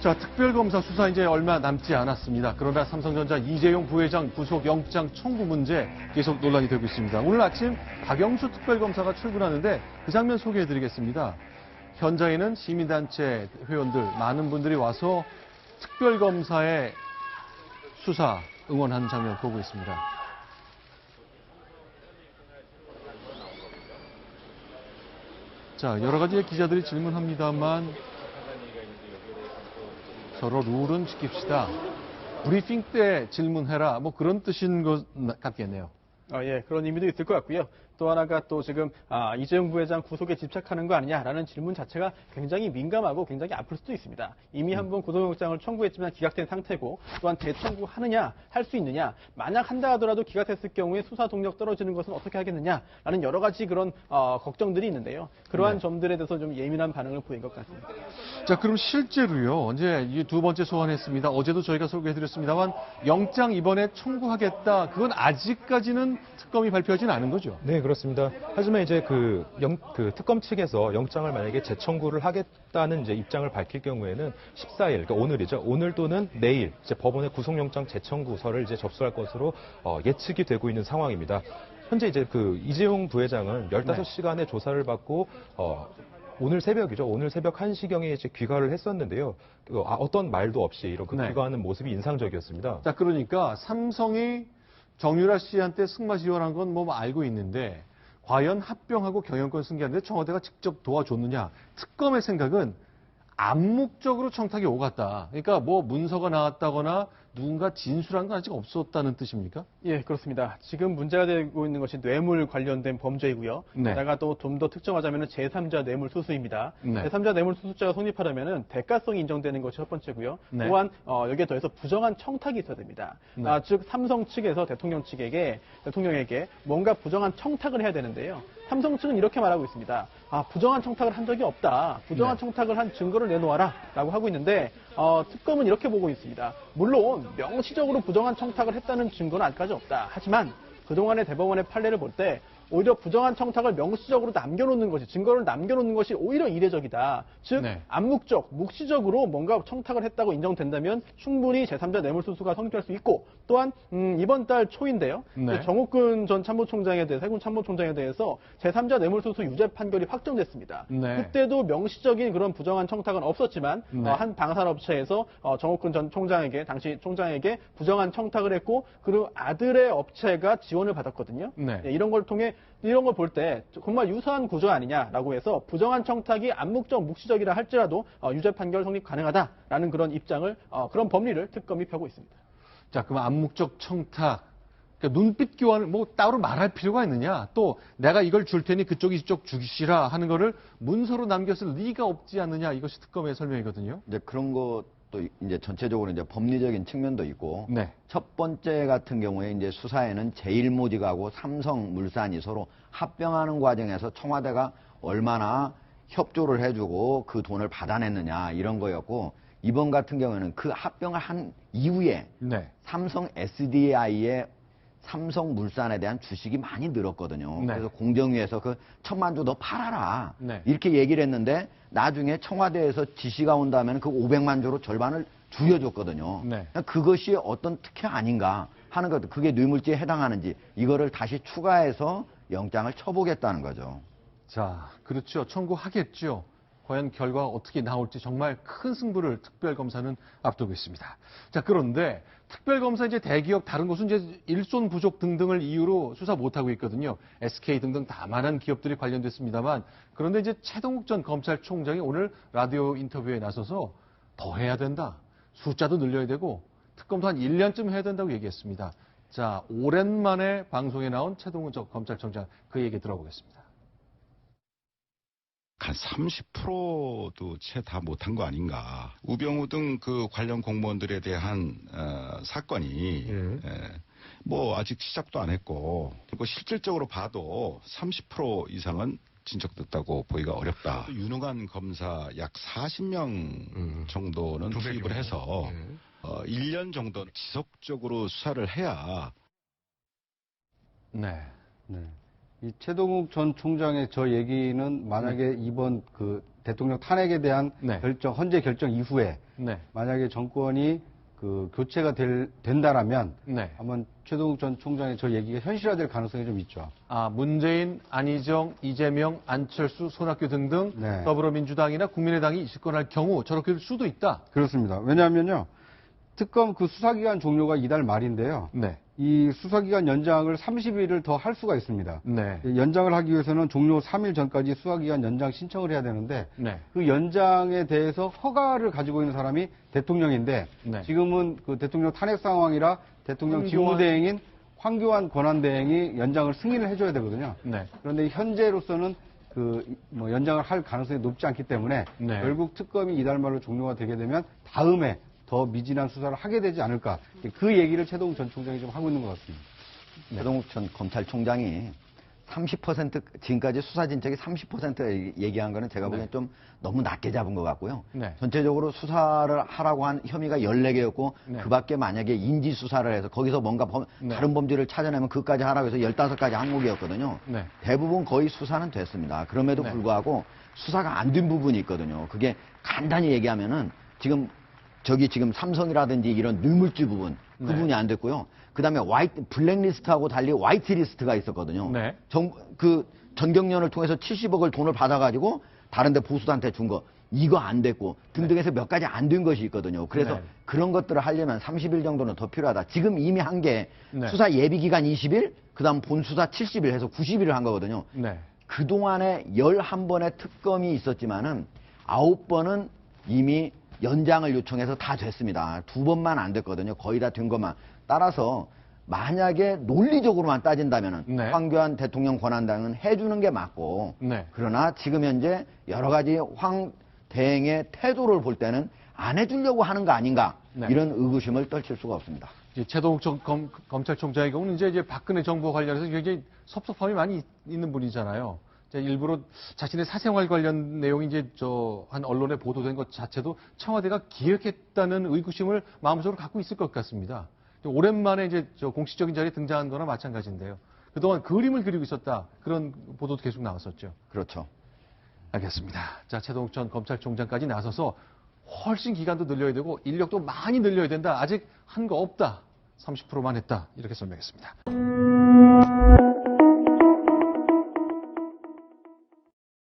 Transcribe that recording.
자, 특별검사 수사 이제 얼마 남지 않았습니다. 그러나 삼성전자 이재용 부회장 구속 영장 청구 문제 계속 논란이 되고 있습니다. 오늘 아침 박영수 특별검사가 출근하는데 그 장면 소개해드리겠습니다. 현장에는 시민단체 회원들 많은 분들이 와서 특별검사의 수사 응원하는 장면 보고 있습니다. 자, 여러 가지 기자들이 질문합니다만 서로 룰은 지킵시다. 브리핑 때 질문해라. 뭐 그런 뜻인 것 같겠네요. 어, 예, 그런 의미도 있을 것 같고요. 또 하나가 또 지금 아, 이재용 부회장 구속에 집착하는 거 아니냐라는 질문 자체가 굉장히 민감하고 굉장히 아플 수도 있습니다. 이미 한번 구속영장을 청구했지만 기각된 상태고 또한 재청구하느냐 할 수 있느냐 만약 한다 하더라도 기각했을 경우에 수사 동력 떨어지는 것은 어떻게 하겠느냐라는 여러 가지 그런 어, 걱정들이 있는데요. 그러한 네. 점들에 대해서 좀 예민한 반응을 보인 것 같습니다. 자, 그럼 실제로요. 이제 이두 번째 소환했습니다. 어제도 저희가 소개해드렸습니다만 영장 이번에 청구하겠다. 그건 아직까지는 특검이 발표하진 않은 거죠. 네, 그렇습니다. 하지만 이제 그, 영, 그 특검 측에서 영장을 만약에 재청구를 하겠다는 이제 입장을 밝힐 경우에는 14일, 그러니까 오늘이죠. 오늘 또는 내일 이제 법원의 구속영장 재청구서를 이제 접수할 것으로 어, 예측이 되고 있는 상황입니다. 현재 이제 그 이재용 부회장은 15시간의 조사를 받고 어, 오늘 새벽이죠. 오늘 새벽 1시경에 이제 귀가를 했었는데요. 그, 아, 어떤 말도 없이 이렇게 네. 귀가하는 모습이 인상적이었습니다. 자, 그러니까 삼성이 정유라 씨한테 승마 지원한 건 뭐 알고 있는데 과연 합병하고 경영권 승계하는데 청와대가 직접 도와줬느냐? 특검의 생각은 암묵적으로 청탁이 오갔다. 그러니까 뭐 문서가 나왔다거나 누군가 진술한 건 아직 없었다는 뜻입니까? 예, 그렇습니다. 지금 문제가 되고 있는 것이 뇌물 관련된 범죄이고요. 네. 게다가 또 좀 더 특정하자면 제3자 뇌물 수수입니다. 네. 제3자 뇌물 수수자가 성립하려면 대가성이 인정되는 것이 첫 번째고요. 네. 또한 어, 여기에 더해서 부정한 청탁이 있어야 됩니다. 네. 아, 즉 삼성 측에서 대통령 측에게 대통령에게 뭔가 부정한 청탁을 해야 되는데요. 삼성 측은 이렇게 말하고 있습니다. 아, 부정한 청탁을 한 적이 없다. 부정한 네. 청탁을 한 증거를 내놓아라. 라고 하고 있는데, 어, 특검은 이렇게 보고 있습니다. 물론, 명시적으로 부정한 청탁을 했다는 증거는 아직까지 없다. 하지만, 그동안의 대법원의 판례를 볼 때, 오히려 부정한 청탁을 명시적으로 남겨놓는 것이, 증거를 남겨놓는 것이 오히려 이례적이다. 즉, 네. 암묵적, 묵시적으로 뭔가 청탁을 했다고 인정된다면 충분히 제3자 뇌물수수가 성립할 수 있고, 또한, 음, 이번 달 초인데요. 네. 정옥근 전 참모총장에 대해, 해군 참모총장에 대해서 제3자 뇌물수수 유죄 판결이 확정됐습니다. 네. 그때도 명시적인 그런 부정한 청탁은 없었지만 네. 어, 한 방산업체에서 어, 정옥근 전 총장에게 당시 총장에게 부정한 청탁을 했고 그리고 아들의 업체가 지원을 받았거든요. 네. 예, 이런 걸 통해 이런 걸 볼 때 정말 유사한 구조 아니냐라고 해서 부정한 청탁이 암묵적 묵시적이라 할지라도 어, 유죄 판결 성립 가능하다라는 그런 입장을 어, 그런 법리를 특검이 펴고 있습니다. 자, 그럼 암묵적 청탁. 그러니까 눈빛 교환을 뭐 따로 말할 필요가 있느냐? 또 내가 이걸 줄 테니 그쪽이 이쪽 주시라 하는 거를 문서로 남겼을 리가 없지 않느냐? 이것이 특검의 설명이거든요. 이제 그런 것 도 이제 전체적으로 이제 법리적인 측면도 있고 네. 첫 번째 같은 경우에 이제 수사에는 제일모직하고 삼성물산이 서로 합병하는 과정에서 청와대가 얼마나 협조를 해주고 그 돈을 받아냈느냐 이런 거였고 이번 같은 경우에는 그 합병을 한 이후에 네. 삼성 SDI의 삼성물산에 대한 주식이 많이 늘었거든요. 네. 그래서 공정위에서 그 천만 주 너 팔아라. 네. 이렇게 얘기를 했는데 나중에 청와대에서 지시가 온다면 그 500만 주로 절반을 줄여줬거든요. 네. 그것이 어떤 특혜 아닌가 하는 것, 그게 뇌물죄에 해당하는지 이거를 다시 추가해서 영장을 쳐보겠다는 거죠. 자, 그렇죠. 청구하겠죠. 과연 결과가 어떻게 나올지 정말 큰 승부를 특별검사는 앞두고 있습니다. 자, 그런데 특별검사 이제 대기업 다른 곳은 이제 일손 부족 등등을 이유로 수사 못하고 있거든요. SK 등등 다만한 기업들이 관련됐습니다만 그런데 이제 최동욱 전 검찰총장이 오늘 라디오 인터뷰에 나서서 더 해야 된다. 숫자도 늘려야 되고 특검도 한 1년쯤 해야 된다고 얘기했습니다. 자, 오랜만에 방송에 나온 최동욱 전 검찰총장 그 얘기 들어보겠습니다. 한 30%도 채 다 못한 거 아닌가. 우병우 등 그 관련 공무원들에 대한 어, 사건이 예. 에, 뭐 아직 시작도 안 했고 그리고 실질적으로 봐도 30% 이상은 진척됐다고 보기가 어렵다. 유능한 검사 약 40명 음. 정도는 투입을 해서 예. 어, 1년 정도 지속적으로 수사를 해야 네. 네. 이 최동욱 전 총장의 저 얘기는 만약에 이번 그 대통령 탄핵에 대한 네. 결정, 헌재 결정 이후에 네. 만약에 정권이 그 교체가 될, 된다라면 네. 한번 최동욱 전 총장의 저 얘기가 현실화될 가능성이 좀 있죠. 아, 문재인, 안희정, 이재명, 안철수, 손학규 등등 네. 더불어민주당이나 국민의당이 집권할 경우 저렇게 될 수도 있다. 그렇습니다. 왜냐하면요. 특검 그 수사기간 종료가 이달 말인데요. 네. 이 수사기간 연장을 30일을 더 할 수가 있습니다. 네. 연장을 하기 위해서는 종료 3일 전까지 수사기간 연장 신청을 해야 되는데 네. 그 연장에 대해서 허가를 가지고 있는 사람이 대통령인데 네. 지금은 그 대통령 탄핵 상황이라 대통령 직무대행인 황교안 권한대행이 연장을 승인을 해줘야 되거든요. 네. 그런데 현재로서는 그 뭐 연장을 할 가능성이 높지 않기 때문에 네. 결국 특검이 이달 말로 종료가 되게 되면 다음에 더 미진한 수사를 하게 되지 않을까 그 얘기를 최동욱 전 총장이 좀 하고 있는 것 같습니다. 최동욱 전 검찰총장이 30% 지금까지 수사 진척이 30% 얘기한 거는 제가 보기엔 좀 너무 낮게 잡은 것 같고요. 네. 전체적으로 수사를 하라고 한 혐의가 14개였고 네. 그 밖에 만약에 인지 수사를 해서 거기서 뭔가 범- 네. 다른 범죄를 찾아내면 그까지 하라고 해서 15가지 항목이었거든요. 네. 대부분 거의 수사는 됐습니다. 그럼에도 네. 불구하고 수사가 안 된 부분이 있거든요. 그게 간단히 얘기하면은 지금 저기 지금 삼성이라든지 이런 뇌물주 부분 그 네. 부분이 안 됐고요. 그다음에 화이트 블랙리스트하고 달리 화이트 리스트가 있었거든요. 네. 정, 그 전경련을 통해서 70억을 돈을 받아가지고 다른데 보수단한테 준 거 이거 안 됐고 등등해서 몇 가지 안 된 것이 있거든요. 그래서 네. 그런 것들을 하려면 30일 정도는 더 필요하다. 지금 이미 한게 네. 수사 예비 기간 20일, 그다음 본 수사 70일 해서 90일을 한 거거든요. 네. 그동안에 11번의 특검이 있었지만은 9번은 이미 연장을 요청해서 다 됐습니다. 두 번만 안 됐거든요. 거의 다 된 것만. 따라서 만약에 논리적으로만 따진다면은 네. 황교안 대통령 권한당은 해주는 게 맞고 네. 그러나 지금 현재 여러 가지 황 대행의 태도를 볼 때는 안 해주려고 하는 거 아닌가 네. 이런 의구심을 떨칠 수가 없습니다. 최동욱 검, 검찰총장의 경우는 이제, 이제 박근혜 정부 관련해서 굉장히 섭섭함이 많이 있- 있는 분이잖아요. 일부러 자신의 사생활 관련 내용이 이제 저 한 언론에 보도된 것 자체도 청와대가 기획했다는 의구심을 마음속으로 갖고 있을 것 같습니다. 오랜만에 이제 저 공식적인 자리에 등장한 거나 마찬가지인데요. 그동안 그림을 그리고 있었다. 그런 보도도 계속 나왔었죠. 그렇죠. 알겠습니다. 자, 최동욱 전 검찰총장까지 나서서 훨씬 기간도 늘려야 되고 인력도 많이 늘려야 된다. 아직 한 거 없다. 30%만 했다. 이렇게 설명했습니다.